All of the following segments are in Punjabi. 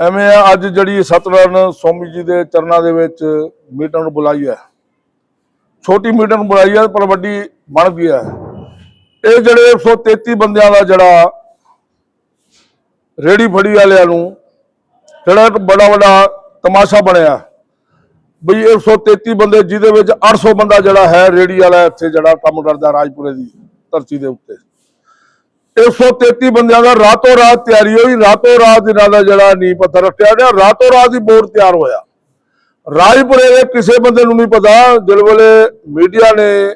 ਐਵੇਂ ਆ, ਅੱਜ ਜਿਹੜੀ ਸਤਨਾਰਾਇਣ ਸਵਾਮੀ ਜੀ ਦੇ ਚਰਨਾਂ ਦੇ ਵਿੱਚ ਮੀਟਿੰਗ ਨੂੰ ਬੁਲਾਈ ਹੈ। ਛੋਟੀ ਮੀਟਿੰਗ ਬੁਲਾਈ ਹੈ, ਪਰ ਵੱਡੀ ਬਣ ਗਈ ਹੈ। ਇਹ ਜਿਹੜੇ 133 ਬੰਦਿਆਂ ਦਾ ਜਿਹੜਾ ਰੇੜੀ ਫੜੀ ਵਾਲਿਆਂ ਨੂੰ ਜਿਹੜਾ ਬੜਾ ਵੱਡਾ ਤਮਾਸ਼ਾ ਬਣਿਆ ਬਈ ਇਹ 133 ਬੰਦੇ ਜਿਹਦੇ ਵਿੱਚ 800 ਬੰਦਾ ਜਿਹੜਾ ਹੈ ਰੇੜੀ ਵਾਲਾ ਇੱਥੇ ਜਿਹੜਾ ਕੰਮ ਕਰਦਾ ਰਾਜਪੁਰੇ ਦੀ ਧਰਤੀ ਦੇ ਉੱਤੇ। 133 ਬੰਦਿਆਂ ਦਾ ਰਾਤੋਂ ਰਾਤ ਤਿਆਰੀ ਹੋਈ, ਰਾਤੋਂ ਰਾਤ ਇਹਨਾਂ ਦਾ ਜਿਹੜਾ ਨੀਂਹ ਪੱਥਰ ਰੱਖਿਆ ਗਿਆ, ਰਾਤੋਂ ਰਾਤ ਹੀ ਬੋਰਡ ਤਿਆਰ ਹੋਇਆ। ਰਾਜਪੁਰੇ ਦੇ ਕਿਸੇ ਬੰਦੇ ਨੂੰ ਨਹੀਂ ਪਤਾ, ਜਿਸ ਵੇਲੇ ਮੀਡੀਆ ਨੇ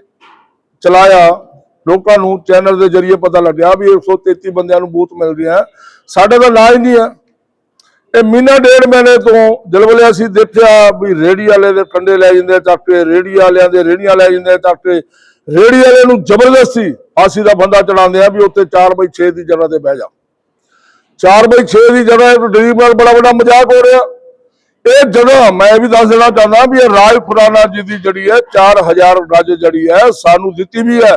ਚਲਾਇਆ, ਲੋਕਾਂ ਨੂੰ ਚੈਨਲ ਦੇ ਜ਼ਰੀਏ ਪਤਾ ਲੱਗਿਆ ਵੀ 133 ਬੰਦਿਆਂ ਨੂੰ ਬੂਥ ਮਿਲ ਗਿਆ ਸਾਡੇ ਦਾ ਨਾਂ ਹੀ ਨਹੀਂ ਹੈ। ਇਹ ਮਹੀਨਾ ਡੇਢ ਮਹੀਨੇ ਤੋਂ ਜਿਸ ਵੇਲੇ ਅਸੀਂ ਦੇਖਿਆ ਵੀ ਰੇੜੀ ਵਾਲੇ ਦੇ ਕੰਡੇ ਲੈ ਜਾਂਦੇ ਆ, ਚੱਕ ਕੇ ਰੇੜੀ ਵਾਲਿਆਂ ਦੇ ਰੇੜੀਆਂ ਲੈ ਜਾਂਦੇ ਆ, ਚੱਕ ਕੇ ਰੇੜੀ ਵਾਲੇ ਨੂੰ ਜ਼ਬਰਦਸਤੀ ਆਸੀ ਦਾ ਬੰਦਾ ਚੜਾਉਂਦੇ ਆ ਵੀ ਉੱਤੇ 4/6 ਦੀ ਜਗ੍ਹਾ ਤੇ ਬਹਿ ਜਾ। 4/6 ਦੀ ਜਗ੍ਹਾ ਤੇ ਡਰੀਬ ਨਾਲ ਬੜਾ ਵੱਡਾ ਮਜ਼ਾਕ ਹੋ ਰਿਹਾ। ਇਹ ਜਗ੍ਹਾ ਮੈਂ ਵੀ ਦੱਸ ਦੇਣਾ ਚਾਹੁੰਦਾ ਵੀ ਇਹ ਰਾਜ ਖੁਰਾਨਾ ਜੀ ਦੀ ਜਿਹੜੀ ਹੈ 4000 ਗੱਜ ਜਿਹੜੀ ਹੈ, ਸਾਨੂੰ ਦਿੱਤੀ ਵੀ ਹੈ।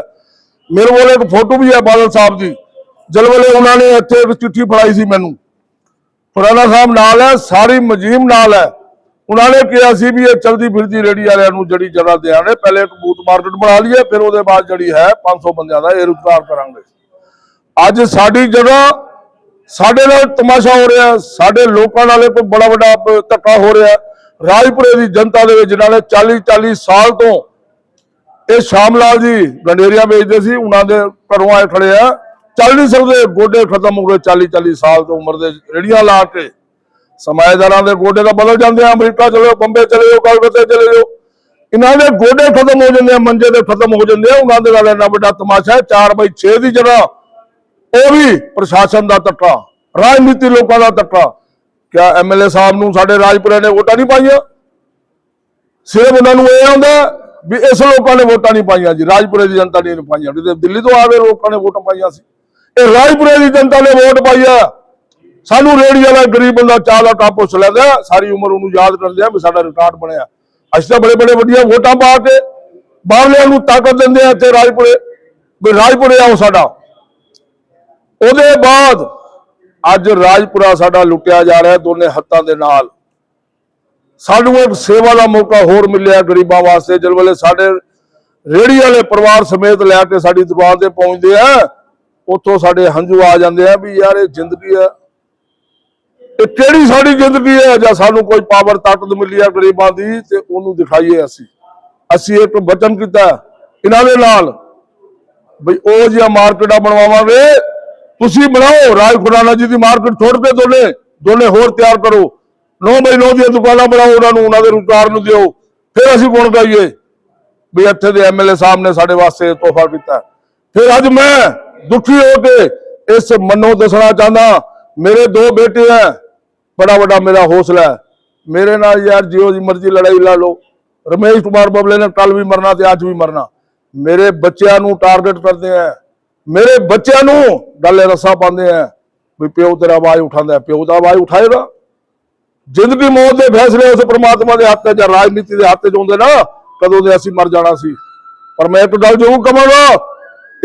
ਮੇਰੇ ਕੋਲ ਇੱਕ ਫੋਟੋ ਵੀ ਹੈ ਬਾਦਲ ਸਾਹਿਬ ਦੀ। ਜਦ ਵੇਲੇ ਉਹਨਾਂ ਨੇ ਇੱਥੇ ਇੱਕ ਚਿੱਠੀ ਫੜਾਈ ਸੀ ਮੈਨੂੰ। ਖੁਰਾਨਾ ਸਾਹਿਬ ਨਾਲ ਹੈ, ਸਾਰੀ ਮਜੀਮ ਨਾਲ ਹੈ। ਉਹਨਾਂ ਨੇ ਕਿਹਾ ਸੀ ਵੀ ਇਹ ਚਲਦੀ ਫਿਰਦੀ ਰੇੜੀ ਵਾਲਿਆਂ ਨੂੰ ਜਿਹੜੀ ਜਗ੍ਹਾ ਦੇਾਂਗੇ ਪਹਿਲੇ ਇੱਕ ਬੂਥ ਮਾਰਕੀਟ ਬਣਾ ਲਈਏ, ਫਿਰ ਉਹਦੇ ਬਾਅਦ ਜਿਹੜੀ ਹੈ 500 ਬੰਦਿਆਂ ਦਾ ਇਹ ਰੁਜ਼ਗਾਰ ਕਰਾਂਗੇ। ਅੱਜ ਸਾਡੀ ਜਗ੍ਹਾ ਸਾਡੇ ਨਾਲ ਤਮਾਸ਼ਾ ਹੋ ਰਿਹਾ, ਸਾਡੇ ਲੋਕਾਂ ਨਾਲ ਕੋਈ ਬੜਾ ਵੱਡਾ ਧੱਕਾ ਹੋ ਰਿਹਾ। ਰਾਜਪੁਰੇ ਦੀ ਜਨਤਾ ਦੇ ਵਿੱਚ ਨਾਲੇ 40 40 ਸਾਲ ਤੋਂ ਇਹ ਸ਼ਾਮ ਲਾਲ ਜੀ ਗੰਡੇਰੀਆਂ ਵੇਚਦੇ ਸੀ, ਉਹਨਾਂ ਦੇ ਘਰੋਂ ਆਏ ਖੜੇ ਆ। ਚੱਲ ਨਹੀਂ ਸਕਦੇ, ਗੋਡੇ ਖਤਮ ਹੋ ਗਏ 40 40 ਸਾਲ ਤੋਂ ਉਮਰ ਦੇ ਰੇੜੀਆਂ ਲਾ ਕੇ। ਸਮਾਏਦਾਰਾਂ ਦੇ ਗੋਡੇ ਤਾਂ ਬਦਲ ਜਾਂਦੇ ਆ, ਅਮਰੀਕਾ ਚਲੇ ਜਾਓ, ਬੰਬੇ ਚਲੇ ਜਾਓ, ਕਲਕੱਤੇ ਚਲੇ ਜਾਓ। ਇਹਨਾਂ ਦੇ ਗੋਡੇ ਖਤਮ ਹੋ ਜਾਂਦੇ ਆ, ਮੰਜੇ ਦੇ ਖਤਮ ਹੋ ਜਾਂਦੇ ਆ। ਉਹਨਾਂ ਦੇ ਨਾਲ ਇੰਨਾ ਵੱਡਾ ਤਮਾਸ਼ਾ ਹੈ 4 ਬਾਈ 6 ਦੀ ਜਗ੍ਹਾ। ਉਹ ਵੀ ਪ੍ਰਸ਼ਾਸਨ ਦਾ ਤੱਕਾ ਰਾਜਨੀਤੀ ਲੋਕਾਂ ਦਾ ਤੱਕਾ ਕਿਆ ਐਮਐਲਏ ਸਾਹਿਬ ਨੂੰ ਸਾਡੇ ਰਾਜਪੁਰੇ ਨੇ ਵੋਟਾਂ ਨਹੀਂ ਪਾਈਆਂ? ਸਿਰਫ ਉਹਨਾਂ ਨੂੰ ਇਹ ਆਉਂਦਾ ਵੀ ਇਸ ਲੋਕਾਂ ਨੇ ਵੋਟਾਂ ਨਹੀਂ ਪਾਈਆਂ ਜੀ, ਰਾਜਪੁਰੇ ਦੀ ਜਨਤਾ ਨੇ ਪਾਈਆਂ। ਦਿੱਲੀ ਤੋਂ ਆਵੇ ਲੋਕਾਂ ਨੇ ਵੋਟਾਂ ਪਾਈਆਂ ਸੀ। ਇਹ ਰਾਜਪੁਰੇ ਦੀ ਜਨਤਾ ਨੇ ਵੋਟ ਪਾਈ ਆ। ਸਾਨੂੰ ਰੇੜੀ ਵਾਲਾ ਗਰੀਬ ਬੰਦਾ ਚਾਹ ਦਾ ਕੱਪ ਪੁੱਛ ਲੈਂਦਾ, ਸਾਰੀ ਉਮਰ ਉਹਨੂੰ ਯਾਦ ਕਰਦੇ ਆ ਵੀ ਸਾਡਾ ਰਿਕਾਰਡ ਬਣਿਆ। ਅਸੀਂ ਤਾਂ ਬੜੇ ਬੜੇ ਵੱਡੀਆਂ ਵੋਟਾਂ ਪਾ ਕੇ ਬਾਹਰਲਿਆਂ ਨੂੰ ਤਾਕਤ ਦਿੰਦੇ ਆ ਇੱਥੇ ਰਾਜਪੁਰੇ, ਵੀ ਰਾਜਪੁਰੇ ਆਓ ਸਾਡਾ। ਉਹਦੇ ਬਾਅਦ ਅੱਜ ਰਾਜਪੁਰਾ ਸਾਡਾ ਲੁੱਟਿਆ ਜਾ ਰਿਹਾ ਦੋਨੇ ਹੱਥਾਂ ਦੇ ਨਾਲ। ਸਾਨੂੰ ਇੱਕ ਸੇਵਾ ਦਾ ਮੌਕਾ ਹੋਰ ਮਿਲਿਆ ਗਰੀਬਾਂ ਵਾਸਤੇ ਜਦ ਵੇਲੇ ਸਾਡੇ ਰੇੜੀ ਵਾਲੇ ਪਰਿਵਾਰ ਸਮੇਤ ਲੈ ਕੇ ਸਾਡੀ ਦੁਕਾਨ ਤੇ ਪਹੁੰਚਦੇ ਆ, ਉੱਥੋਂ ਸਾਡੇ ਹੰਝੂ ਆ ਜਾਂਦੇ ਆ ਵੀ ਯਾਰ ਇਹ ਜ਼ਿੰਦਗੀ ਆ। ਇਹ ਕਿਹੜੀ ਸਾਡੀ ਜ਼ਿੰਦਗੀ ਹੈ? ਜਾਂ ਸਾਨੂੰ ਕੋਈ ਪਾਵਰ ਤਾਕਤ ਮਿਲੀ ਹੈ ਗਰੀਬਾਂ ਦੀ ਤੇ ਉਹਨੂੰ ਦਿਖਾਈਏ ਅਸੀਂ। ਅਸੀਂ ਇੱਕ ਵਚਨ ਕੀਤਾ ਇਹਨਾਂ ਦੇ ਨਾਲ, ਬਈ ਉਹ ਜਿਹਾ ਮਾਰਕੀਟਾਂ ਬਣਵਾਵਾਂਗੇ, ਤੁਸੀਂ ਬਣਾਓ, ਰਾਜ ਖੁਰਾਨਾ ਜੀ ਦੀ ਮਾਰਕੀਟ ਛੋੜ ਕੇ ਦੋਨੇ ਦੋਨੇ ਹੋਰ ਤਿਆਰ ਕਰੋ। 9 ਬਾਈ 9 ਦੀਆਂ ਦੁਕਾਨਾਂ ਬਣਾਓ, ਉਹਨਾਂ ਨੂੰ, ਉਹਨਾਂ ਦੇ ਰੁਜ਼ਗਾਰ ਨੂੰ ਦਿਓ, ਫਿਰ ਅਸੀਂ ਗੁਣ ਗਾਈਏ। ਵੀ ਇੱਥੇ ਦੇ ਐਮਐਲਏ ਸਾਹਿਬ ਨੇ ਸਾਡੇ ਵਾਸਤੇ ਤੋਹਫਾ ਕੀਤਾ ਫਿਰ ਅੱਜ ਮੈਂ ਦੁਖੀ ਹੋ ਕੇ ਇਸ ਮੰਨੋ ਦੱਸਣਾ ਚਾਹੁੰਦਾ, ਮੇਰੇ ਦੋ ਬੇਟੇ ਹੈ ਬੜਾ ਵੱਡਾ ਮੇਰਾ ਹੌਸਲਾ ਹੈ। ਮੇਰੇ ਨਾਲ ਯਾਰ ਜਿਉ ਦੀ ਮਰਜ਼ੀ ਲੜਾਈ ਲਾ ਲਓ। ਰਮੇਸ਼ ਕੁਮਾਰ ਬਬਲੇ ਨੇ ਕੱਲ ਵੀ ਮਰਨਾ ਤੇ ਅੱਜ ਵੀ ਮਰਨਾ। ਮੇਰੇ ਬੱਚਿਆਂ ਨੂੰ ਟਾਰਗੇਟ ਕਰਦੇ ਆ। ਮੇਰੇ ਬੱਚਿਆਂ ਨੂੰ ਗੱਲੇ ਰੱਸਾ ਪਾਉਂਦੇ ਆ। ਵੀ ਪਿਓ ਤੇਰਾ ਆਵਾਜ਼ ਉਠਾਉਂਦਾ ਪਿਓ ਦਾ ਆਵਾਜ਼ ਉਠਾਏਗਾ। ਜ਼ਿੰਦਗੀ ਮੌਤ ਦੇ ਫੈਸਲੇ ਉਸ ਪ੍ਰਮਾਤਮਾ ਦੇ ਹੱਥ 'ਚ ਜਾਂ ਰਾਜਨੀਤੀ ਦੇ ਹੱਥ 'ਚ ਹੁੰਦੇ ਨਾ, ਕਦੋਂ ਦੇ ਅਸੀਂ ਮਰ ਜਾਣਾ ਸੀ। ਪਰ ਮੈਂ ਇੱਕ ਗੱਲ ਜ਼ਰੂਰ ਕਹਾਂਗਾ,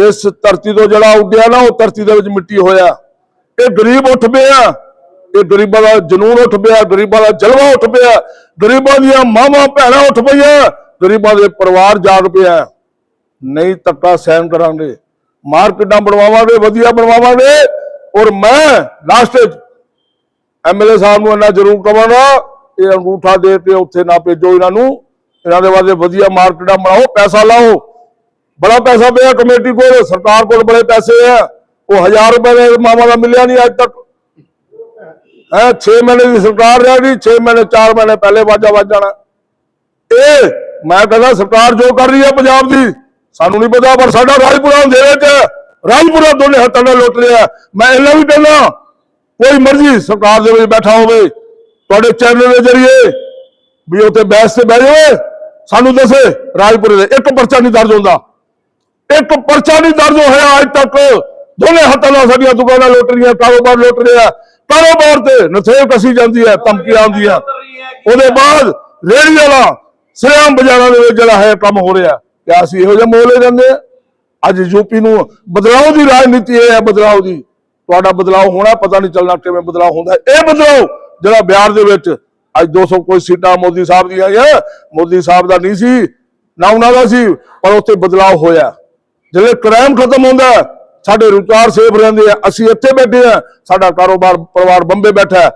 ਇਸ ਧਰਤੀ ਤੋਂ ਜਿਹੜਾ ਉੱਡਿਆ ਨਾ, ਉਹ ਧਰਤੀ ਦੇ ਵਿੱਚ ਮਿੱਟੀ ਹੋਇਆ। ਇਹ ਗਰੀਬ ਉੱਠ ਪਿਆ। ਇਹ ਗਰੀਬਾਂ ਦਾ ਜਨੂਨ ਉੱਠ ਪਿਆ, ਗਰੀਬਾਂ ਦਾ ਜਲਵਾ ਉੱਠ ਪਿਆ, ਗਰੀਬਾਂ ਦੀਆਂ ਮਾਵਾਂ ਭੈਣਾਂ ਉੱਠ ਪਈਆਂ, ਗਰੀਬਾਂ ਦੇ ਪਰਿਵਾਰ ਜਾਗ ਪਿਆ। ਨਹੀਂ ਧੱਕਾ ਸਹਿਣ ਕਰਾਂਗੇ, ਮਾਰਕੀਟਾਂ ਬਣਵਾਵਾਂਗੇ, ਵਧੀਆ ਬਣਵਾਵਾਂਗੇ, ਔਰ ਮੈਂ ਲਾਸਟ ਵਿੱਚ ਐਮਐਲਏ ਸਾਹਿਬ ਨੂੰ ਇੰਨਾ ਜ਼ਰੂਰ ਕਵਾਂਗਾ ਇਹ ਅੰਗੂਠਾ ਦੇ ਤੇ ਉੱਥੇ ਨਾ ਭੇਜੋ ਇਹਨਾਂ ਨੂੰ, ਇਹਨਾਂ ਦੇ ਵਾਸਤੇ ਵਧੀਆ ਮਾਰਕੀਟਾਂ ਬਣਾਓ, ਪੈਸਾ ਲਾਓ। ਬੜਾ ਪੈਸਾ ਪਿਆ ਕਮੇਟੀ ਕੋਲ, ਸਰਕਾਰ ਕੋਲ ਬੜੇ ਪੈਸੇ ਆ, ਉਹ 1000 ਰੁਪਏ ਦੇ ਮਾਮਾ ਦਾ ਮਿਲਿਆ ਨਹੀਂ ਅੱਜ ਤੱਕ। ਹੈ 6 ਮਹੀਨੇ ਦੀ ਸਰਕਾਰ ਰਹਿ ਗਈ 6 ਮਹੀਨੇ 4 ਮਹੀਨੇ ਪਹਿਲੇ ਵਾਜਾ ਵੱਜ ਜਾਣਾ ਇਹ ਮੈਂ ਕਹਿੰਦਾ ਸਰਕਾਰ ਜੋ ਕਰ ਰਹੀ ਹੈ ਪੰਜਾਬ ਦੀ ਸਾਨੂੰ ਨਹੀਂ ਪਤਾ ਪਰ ਸਾਡਾ ਰਾਜਪੁਰਾ ਅੰਧੇਰੇ 'ਚ ਹੈ। ਰਾਜਪੁਰਾ ਦੋਨੇ ਹੱਥਾਂ ਨਾਲ ਲੁੱਟ ਰਿਹਾ ਮੈਂ ਇਹਨਾਂ ਵੀ ਕਹਿੰਦਾ ਕੋਈ ਮਰਜ਼ੀ ਸਰਕਾਰ ਦੇ ਵਿੱਚ ਬੈਠਾ ਹੋਵੇ ਤੁਹਾਡੇ ਚੈਨਲ ਦੇ ਜ਼ਰੀਏ ਵੀ ਉੱਥੇ ਬਹਿਸ ਤੇ ਬਹਿ ਜਾਵੇ ਸਾਨੂੰ ਦੱਸੇ ਰਾਜਪੁਰੇ ਦੇ ਇੱਕ ਪਰਚਾ ਨਹੀਂ ਦਰਜ ਹੁੰਦਾ ਇੱਕ ਪਰਚਾ ਨਹੀਂ ਦਰਜ ਹੋਇਆ ਅੱਜ ਤੱਕ ਦੋਨੇ ਹੱਥਾਂ ਨਾਲ ਸਾਡੀਆਂ ਦੁਕਾਨਾਂ ਲੁੱਟ ਰਹੀਆਂ ਕਾਰੋਬਾਰ ਲੁੱਟ ਰਿਹਾ ਕਾਰੋਬਾਰ ਤੇ ਨਥੇੜ ਕਸੀ ਜਾਂਦੀ ਹੈ ਧਮਕੀਆਂ ਆਉਂਦੀਆਂ ਉਹਦੇ ਬਾਅਦ ਰੇੜੀ ਵਾਲਾ ਸਿਆਮ ਬਾਜ਼ਾਰਾਂ ਦੇ ਵਿੱਚ ਜਿਹੜਾ ਹੈ ਕੰਮ ਹੋ ਰਿਹਾ। ਕਿ ਅਸੀਂ ਇਹੋ ਜਿਹੇ ਮੋਲੇ ਜਾਂਦੇ ਆ ਅੱਜ ਯੂਪੀ ਨੂੰ ਬਦਲਾਅ ਦੀ ਰਾਜਨੀਤੀ ਇਹ ਹੈ ਬਦਲਾਅ ਦੀ। ਤੁਹਾਡਾ ਬਦਲਾਅ ਹੋਣਾ, ਪਤਾ ਨਹੀਂ ਚੱਲਣਾ ਕਿਵੇਂ ਬਦਲਾਅ ਹੁੰਦਾ। ਇਹ ਬਦਲਾਅ ਜਿਹੜਾ ਬਿਹਾਰ ਦੇ ਵਿੱਚ ਅੱਜ 200 ਕੋਈ ਸੀਟਾਂ ਮੋਦੀ ਸਾਹਿਬ ਦੀਆਂ ਆਈਆਂ। ਮੋਦੀ ਸਾਹਿਬ ਦਾ ਨਹੀਂ ਸੀ, ਨਾ ਉਹਨਾਂ ਦਾ ਸੀ, ਪਰ ਉੱਥੇ ਬਦਲਾਅ ਹੋਇਆ। ਜਿਹੜੇ ਕ੍ਰਾਈਮ ਖਤਮ ਹੁੰਦਾ ਸਾਡੇ ਰੁਜ਼ਗਾਰ ਸੇਫ ਰਹਿੰਦੇ ਆ, ਅਸੀਂ ਇੱਥੇ ਬੈਠੇ ਆ, ਸਾਡਾ ਕਾਰੋਬਾਰ ਪਰਿਵਾਰ ਬੰਬੇ ਬੈਠਾ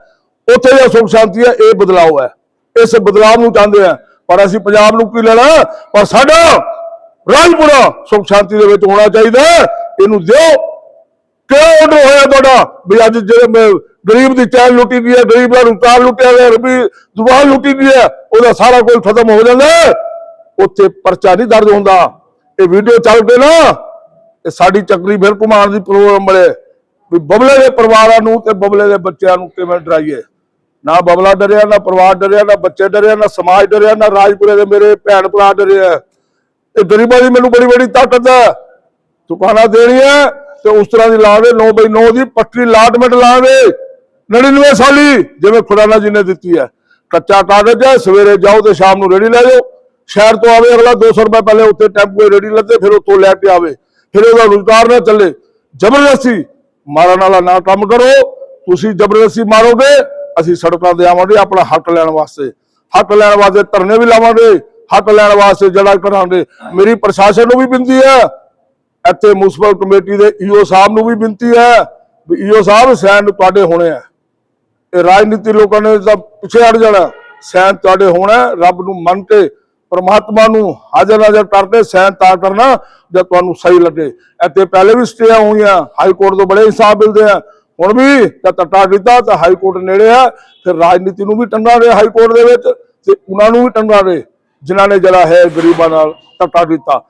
ਉੱਥੇ ਜਿਹੜਾ ਸੁਖ ਸ਼ਾਂਤੀ ਹੈ, ਇਹ ਬਦਲਾਅ ਹੈ। ਇਸ ਬਦਲਾਅ ਨੂੰ ਚਾਹੁੰਦੇ ਆ। ਪਰ ਅਸੀਂ ਪੰਜਾਬ ਨੂੰ ਕੀ ਲੈਣਾ? ਪਰ ਸਾਡਾ ਰਾਜਪੁਰਾ ਸੁਖ ਸ਼ਾਂਤੀ ਦੇ ਵਿੱਚ ਹੋਣਾ ਚਾਹੀਦਾ ਇਹਨੂੰ ਦਿਓ। ਕਿਉਂ ਆਰਡਰ ਹੋਇਆ ਤੁਹਾਡਾ? ਵੀ ਅੱਜ ਜਿਹੜੇ ਗਰੀਬ ਦੀ ਚੈਨ ਲੁੱਟੀ ਗਈ ਹੈ, ਗਰੀਬ ਦਾ ਰੁਜ਼ਗਾਰ ਲੁੱਟਿਆ ਗਿਆ ਰਬੀ ਜ਼ੁਬਾਨ ਲੁੱਟੀ ਗਈ ਹੈ, ਉਹਦਾ ਸਾਰਾ ਕੁਝ ਖਤਮ ਹੋ ਜਾਂਦਾ ਉੱਥੇ ਪਰਚਾ ਨਹੀਂ ਦਰਜ ਹੁੰਦਾ। ਇਹ ਵੀਡੀਓ ਚੱਲ ਪਏ ਨਾ। ਇਹ ਸਾਡੀ ਚੱਕਰੀ ਫਿਰ ਘੁਮਾਉਣ ਦੀ ਪ੍ਰੋਗਰਾਮ ਬਣੇ ਵੀ ਬਬਲੇ ਦੇ ਪਰਿਵਾਰਾਂ ਨੂੰ ਤੇ ਬਬਲੇ ਦੇ ਬੱਚਿਆਂ ਨੂੰ ਕਿਵੇਂ ਡਰਾਈਏ? ਨਾ ਬਬਲਾ ਡਰਿਆ, ਨਾ ਪਰਿਵਾਰ ਡਰਿਆ, ਨਾ ਬੱਚੇ ਡਰਿਆ, ਨਾ ਸਮਾਜ ਡਰਿਆ, ਨਾ ਰਾਜਪੁਰੇ ਦੇ ਮੇਰੇ ਭੈਣ ਭਰਾ ਡਰਿਆ ਇਹ ਗਰੀਬਾਂ ਦੀ ਮੈਨੂੰ ਬੜੀ ਬੜੀ ਤਾਕਤ ਹੈ ਦੁਕਾਨਾਂ ਦੇਣੀ ਹੈ ਤੇ ਉਸ ਤਰ੍ਹਾਂ ਦੀ ਲਾਵੇ 9 ਬਈ 9 ਦੀ ਪੱਟੀ ਲਾਟਮੈਂਟ ਲਾਵੇ 99 ਸਾਲੀ, ਜਿਵੇਂ ਖੁਰਾਨਾ ਜੀ ਨੇ ਦਿੱਤੀ ਹੈ ਕੱਚਾ ਕਾਗਜ਼ ਹੈ ਸਵੇਰੇ ਜਾਓ ਤੇ ਸ਼ਾਮ ਨੂੰ ਰੇੜੀ ਲੈ ਜਾਓ। ਸ਼ਹਿਰ ਤੋਂ ਆਵੇ, ਅਗਲਾ 200 ਰੁਪਏ ਪਹਿਲੇ ਉੱਥੇ ਟੈਂਪੂ ਰੇੜੀ ਲੱਦੇ, ਫਿਰ ਉੱਥੋਂ ਲੈ ਕੇ ਆਵੇ। ਫਿਰ ਉਹਦਾ ਰੁਜ਼ਗਾਰ ਨਾ ਚੱਲੇ। ਜ਼ਬਰਦਸਤੀ ਮਾਰਨ ਵਾਲਾ ਨਾ ਕੰਮ ਕਰੋ। ਤੁਸੀਂ ਜ਼ਬਰਦਸਤੀ ਮਾਰੋਗੇ, ਅਸੀਂ ਸੜਕਾਂ ਤੇ ਆਵਾਂਗੇ ਆਪਣਾ ਹੱਕ ਲੈਣ ਵਾਸਤੇ। ਹੱਕ ਲੈਣ ਵਾਸਤੇ ਧਰਨੇ ਵੀ ਲਾਵਾਂਗੇ, ਹੱਕ ਲੈਣ ਵਾਸਤੇ ਜੜਾ ਕਰਾਂਗੇ ਮੇਰੀ ਪ੍ਰਸ਼ਾਸਨ ਨੂੰ ਵੀ ਬੇਨਤੀ ਹੈ, ਇੱਥੇ ਮੁਨਸਪਲ ਕਮੇਟੀ ਦੇ ਈਓ ਸਾਹਿਬ ਨੂੰ ਵੀ ਬੇਨਤੀ ਹੈ ਵੀ ਈਓ ਸਾਹਿਬ ਸੈਨ ਤੁਹਾਡੇ ਹੋਣੇ ਆ। ਇਹ ਰਾਜਨੀਤੀ ਲੋਕਾਂ ਨੇ ਤਾਂ ਪਿੱਛੇ ਹਟ ਜਾਣਾ। ਸੈਨ ਤੁਹਾਡੇ ਹੋਣਾ, ਰੱਬ ਨੂੰ ਮੰਨ ਕੇ ਪਰਮਾਤਮਾ ਨੂੰ ਹਾਜ਼ਰ ਨਾਜ਼ਰ ਕਰਕੇ ਸੈਨ ਤਾਂ ਕਰਨਾ ਜਦ ਤੁਹਾਨੂੰ ਸਹੀ ਲੱਗੇ। ਇੱਥੇ ਪਹਿਲੇ ਵੀ ਸਟੇਆਂ ਹੋਈਆਂ ਹਾਈ ਕੋਰਟ ਤੋਂ ਬੜੇ ਹਿਸਾਬ ਮਿਲਦੇ ਆ। ਹੁਣ ਵੀ ਤਾਂ ਟੱਟਾ ਕੀਤਾ ਤਾਂ ਹਾਈ ਕੋਰਟ ਨੇੜੇ ਆ, ਫਿਰ ਰਾਜਨੀਤੀ ਨੂੰ ਵੀ ਟੰਗਾ ਰਹੇ ਹਾਈ ਕੋਰਟ ਦੇ ਵਿੱਚ ਤੇ ਉਹਨਾਂ ਨੂੰ ਵੀ ਟੰਗਾ ਰਹੇ, ਜਿਨ੍ਹਾਂ ਨੇ ਜਿਹੜਾ ਹੈ ਗਰੀਬਾਂ ਨਾਲ ਟੱਟਾ ਕੀਤਾ।